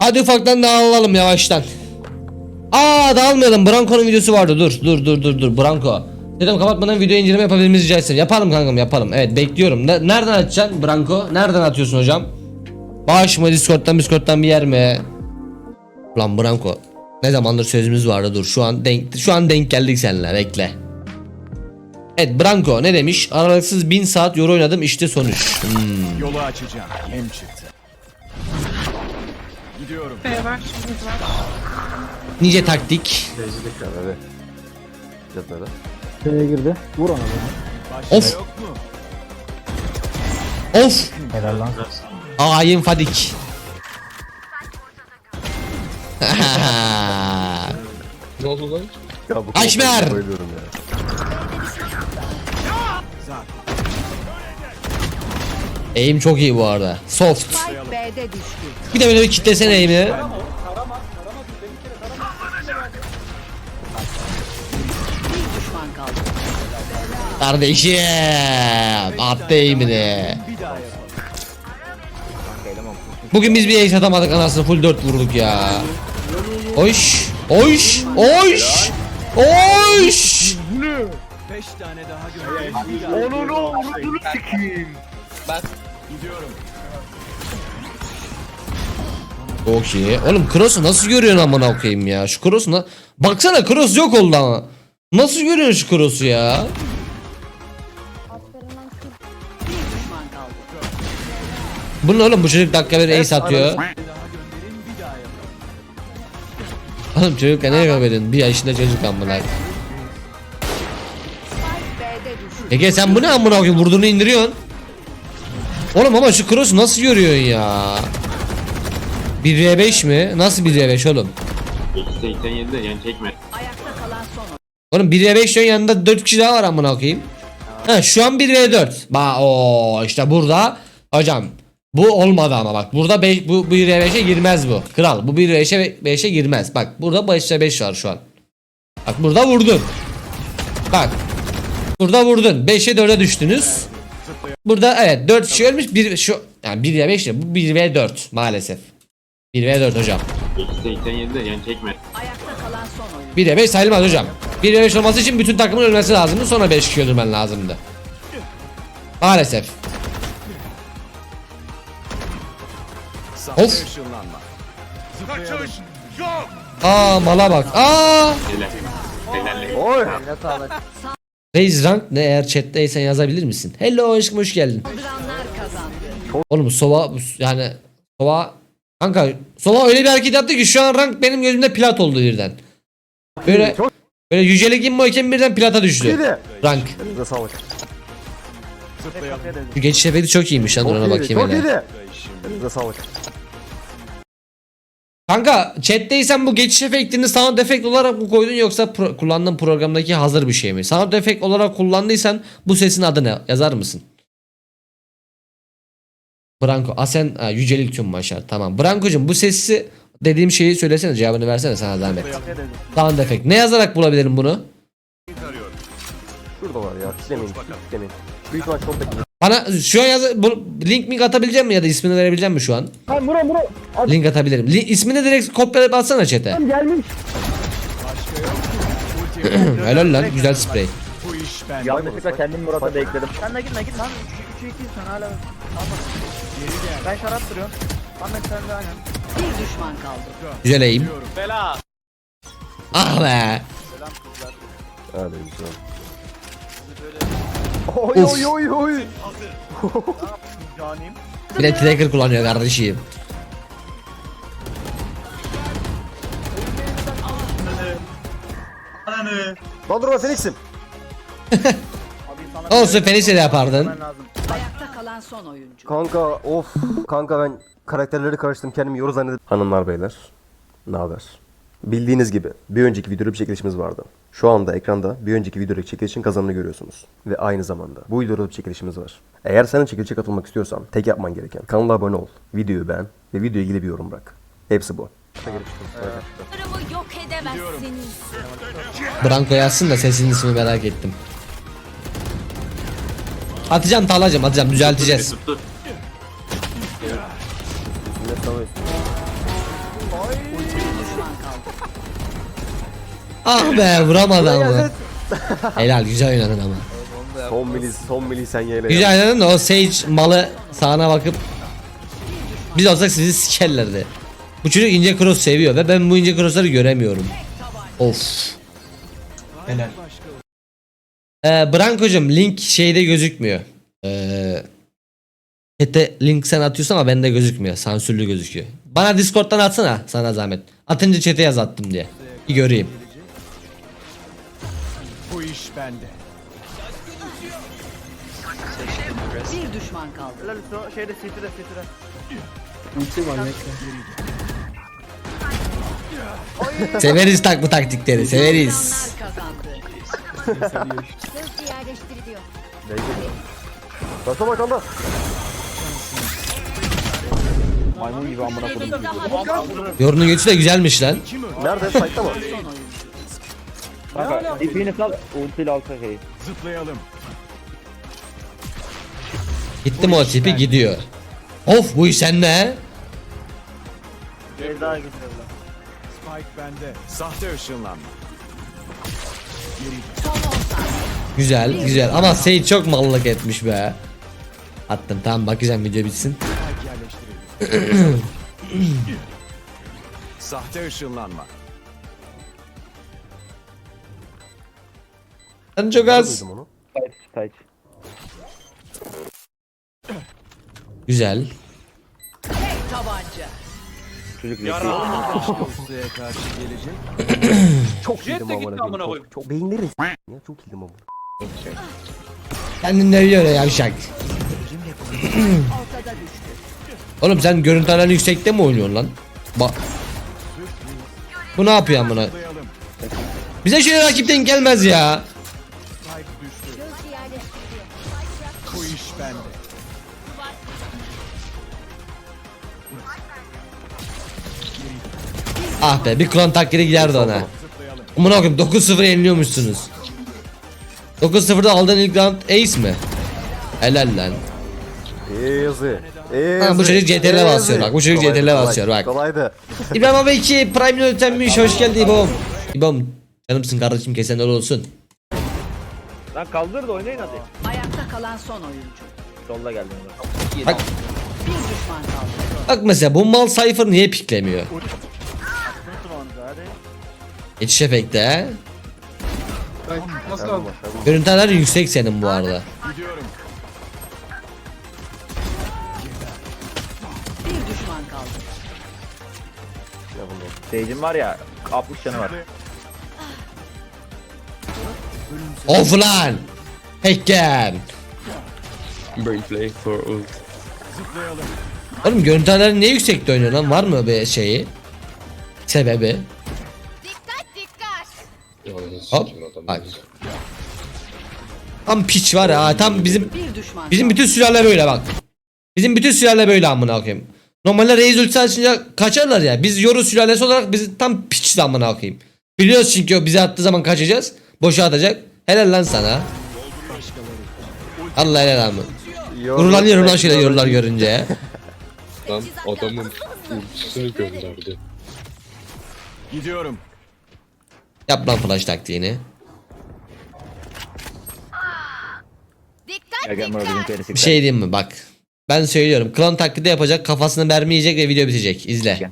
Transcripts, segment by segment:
Hadi ufaktan dağılalım yavaştan. Aa dağılmayalım. Branko'nun videosu vardı. Dur dur dur dur dur. Branko. Dedim kapatmadan video inceleme yapabilir rica etsem. Yapalım kankam yapalım. Evet bekliyorum. Ne- nereden atacaksın Branko? Nereden atıyorsun hocam? Bağış mı Discord'dan Discord'dan bir yer mi? Lan Branko. Ne zamandır sözümüz vardı dur. Şu an denk şu an denk geldik seninle. Bekle. Evet Branko ne demiş? Aralıksız 1000 saat yoru oynadım işte sonuç. Hmm. Yolu açacağım. Hem çıktı. Gidiyorum. B var, mid var. Nice taktik. Tecrübelik var evet. Yatlara. Şeye girdi. Vur ona be. Başka Of. yok mu? Of. Helal lan. Hain Fadik. Ya bu Aşmer! Bayılıyorum ya. Aim çok iyi bu arada. Soft. Spike B'de düştü. Bir de böyle bir kitlesene aim'i. Bir düşman kaldı. Kardeşim. Attı aim'ini. Bugün biz bir ace atamadık anasını full 4 vurduk ya. Oş. Oş. Oş. Oş. Tane daha göndereyim. Onu ne vurdunu sikeyim. Bak. Gidiyorum. Çok iyi. Oğlum Cross'u nasıl görüyorsun amına koyayım ya? Şu Cross'u na- Baksana Cross yok oldu ama. Nasıl görüyorsun şu Cross'u ya? Bir düşman kaldı. Bunun oğlum bu çocuk dakika bir ace atıyor. Oğlum çocuk ne verin? Bir yaşında çocuk amına. Ege sen bu ne amına koyayım vurduğunu indiriyorsun. Oğlum ama şu cross'u nasıl görüyorsun ya? 1v5 mi? Nasıl 1v5 oğlum? 87'de yan çekme. Ayakta kalan son. Oğlum 1v5 diyorsun yanında 4 kişi daha var amına koyayım. Ha şu an 1v4. Ba o işte burada hocam bu olmadı ama bak burada 5 bu 1v5'e girmez bu. Kral bu 1v5'e 5'e girmez. Bak burada 5'e 5 var şu an. Bak burada vurdun. Bak. Burada vurdun. 5'e 4'e düştünüz. Burada evet 4 kişi ölmüş. Bir şu yani 1v5 değil bu 1v4 maalesef. 1v4 hocam. 87'de yan çekme. Ayakta kalan son oyun. 1'e 5 sayılmaz hocam. 1'e 5 olması için bütün takımın ölmesi lazımdı. Sonra 5 kişi öldürmen lazımdı. Maalesef. Of. ışınlanma. Aa mala bak. Aa. Helal. Helal. Oy! Raise rank ne eğer chat'teysen yazabilir misin? Hello aşkım hoş geldin. Oğlum bu Sova yani Sova kanka Sova öyle bir hareket yaptı ki şu an rank benim gözümde plat oldu birden. Böyle Çok böyle yücelik immo iken birden plata düştü. Rank. Elinize sağlık. Şu geçiş efekti çok iyiymiş lan ona bakayım Çok hele. iyiydi. Elinize sağlık. Kanka chat'teysen bu geçiş efektini sound efekt olarak mı koydun yoksa pro- kullandığın programdaki hazır bir şey mi? Sound efekt olarak kullandıysan bu sesin adı ne? Yazar mısın? Branko. Asen ha, yücelik tüm başar. Tamam. Branko'cum bu sesi dediğim şeyi söylesene cevabını versene sana zahmet. Sound efekt. Ne yazarak bulabilirim bunu? Şurada var ya. Kitlemeyin. Kitlemeyin. Büyük ihtimal bekliyor. Bana şu an yaz bu, link mi atabilecek mi ya da ismini verebilecek mi şu an? Lan Muro Muro. Adam Link atabilirim. Li, ismini direkt kopyalayıp atsana chat'e. gelmiş. Helal lan güzel sprey. Bu iş. Yanlışlıkla kendim Murat'a da ekledim. Sen de gitme git lan. 3 2 sen hala. Ben şarap duruyorum. Ahmet sen de aynen. Bir düşman kaldı. Güzel aim. Ah be. Hadi güzel. Oy Of. oy oy oy. Canim. Bir de tracker kullanıyor kardeşim. Lan durma Felix'im. Olsun Fenix'e de yapardın. lazım. Ayakta kalan son oyuncu. Kanka of. Kanka ben karakterleri karıştırdım kendimi yoru zannedip. Hanımlar beyler. Ne haber? Bildiğiniz gibi bir önceki videoda bir çekilişimiz vardı. Şu anda ekranda bir önceki videodaki çekilişin kazanını görüyorsunuz. Ve aynı zamanda bu videoda bir çekilişimiz var. Eğer sen de çekilişe katılmak istiyorsan tek yapman gereken kanala abone ol, videoyu beğen ve videoya ilgili bir yorum bırak. Hepsi bu. Durumu yok edemezsiniz. Branko yazsın da sesinin ismi merak ettim. Atacağım talacağım atacağım düzelteceğiz. Tuttu. Ah be vuramadı ama. Helal güzel oynadın ama. Son mili son mili sen yeyle. Güzel oynadın da o Sage malı sağına bakıp biz olsak sizi sikerlerdi. Bu çocuk ince cross seviyor ve ben bu ince crossları göremiyorum. Of. Helal. Ee, Branko'cum link şeyde gözükmüyor. Ee, chat'e link sen atıyorsun ama bende gözükmüyor. Sansürlü gözüküyor. Bana Discord'dan atsana sana zahmet. Atınca chat'e yaz attım diye. Bir göreyim. İş bende. Bir düşman kaldı. Helal üstü şeyde sitire sitire. Severiz tak bu taktikleri. Severiz. Hızlı yerleştiriliyor. Başla bakalım. Maymun gibi amına koydum. Yorunun göçü de güzelmiş lan. Nerede? Site'da mı? Kanka ipini sal ultiyle alta şey. Zıplayalım. Gitti mi o tipi gidiyor. Of bu iş sende. Bir daha getiriyorlar. Spike bende. Sahte ışınlanma. Son 10 saniye. Güzel güzel ama Sage çok mallık etmiş be. Attım tamam bakacağım video bitsin. Sahte ışınlanma. Ben çok az. Duydum onu. Tight tight. Güzel. Tabanca. Çocuk zeki. Ustaya karşı gelecek. Çok iyiydim amına koyayım. Çok, çok beyinleri s- ya çok iyiydim amına. Kendini övüyor ya yavşak. Ortada düştü. Oğlum sen görüntü analizi yüksekte mi oynuyorsun lan? Bak. Bu ne yapıyor amına? Bize şöyle rakipten gelmez ya. Ah be bir klon taklidi giderdi ona. Amına koyayım 9-0 yeniliyormuşsunuz. 9-0'da aldığın ilk round ace mi? Helal lan. Easy. Easy. Ha, bu çocuk CTRL Easy. basıyor bak, bu çocuk Kolaydı, CTRL kolay, basıyor bak. Kolaydı. İbrahim abi 2 Prime yöntemmiş hoş geldin İbom. İbom canımsın kardeşim kesen öyle olsun. Lan kaldır da oynayın hadi. Ayakta kalan son oyuncu. Solda geldim. Bak, Bir düşman kaldı. bak mesela bu mal Cypher niye piklemiyor? Geçiş efekti he? Başardım. Görüntüler yüksek senin bu arada. Gidiyorum. Bir düşman kaldı. Sage'in var ya 60 canı var. Of lan! Hacker! Brain play for ult. Oğlum görüntüler niye yüksekte oynuyor lan? Var mı bir şeyi? Sebebi? Hop. Tam piç var ya tam bizim Bir düşman bizim bütün sülale böyle bak. Bizim bütün sülale böyle amına koyayım. Normalde Reis ultisi açınca kaçarlar ya. Biz Yoru sülalesi olarak biz tam piç amına koyayım. Biliyoruz çünkü o bize attığı zaman kaçacağız. Boşa atacak. Helal lan sana. Allah helal ama. Gurulanıyorum lan şöyle yorular görünce. Lan adamın ultisini gönderdi. Gidiyorum. Yap lan flash taktiğini. Bir şey diyeyim mi bak. Ben söylüyorum. Klon taklidi yapacak kafasını mermi yiyecek ve video bitecek. İzle.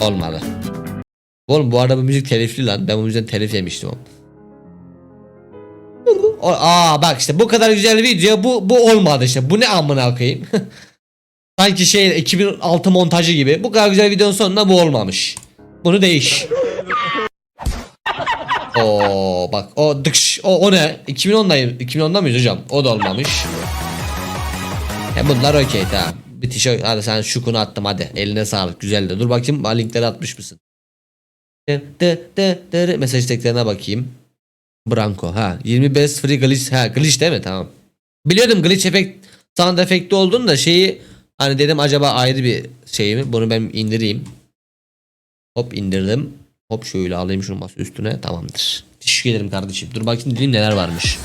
Olmadı. Oğlum bu arada bu müzik telifli lan. Ben bu müzikten telif yemiştim. oğlum. O, aa bak işte bu kadar güzel video bu bu olmadı işte. Bu ne amına koyayım. Sanki şey 2006 montajı gibi. Bu kadar güzel videonun sonunda bu olmamış. Bunu değiş. Oo bak o dıkş o o ne? 2010'dayım. 2010'da mıyız hocam? O da olmamış. Ya bunlar okey tamam. Bir tişört hadi sen şukunu attım hadi. Eline sağlık güzel de. Dur bakayım linkleri atmış mısın? Mesaj isteklerine bakayım. Branko ha 25 free glitch ha glitch değil mi tamam. Biliyordum glitch efekt sound efekti olduğunu da şeyi Hani dedim acaba ayrı bir şey mi? Bunu ben indireyim. Hop indirdim. Hop şöyle alayım şunu masa üstüne. Tamamdır. Teşekkür ederim kardeşim. Dur bakayım dilim neler varmış.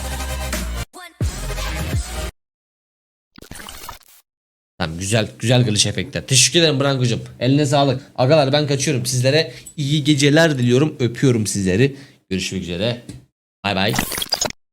Tamam güzel güzel kılıç efektler. Teşekkür ederim Branko'cum. Eline sağlık. Agalar ben kaçıyorum. Sizlere iyi geceler diliyorum. Öpüyorum sizleri. Görüşmek üzere. Bay bay.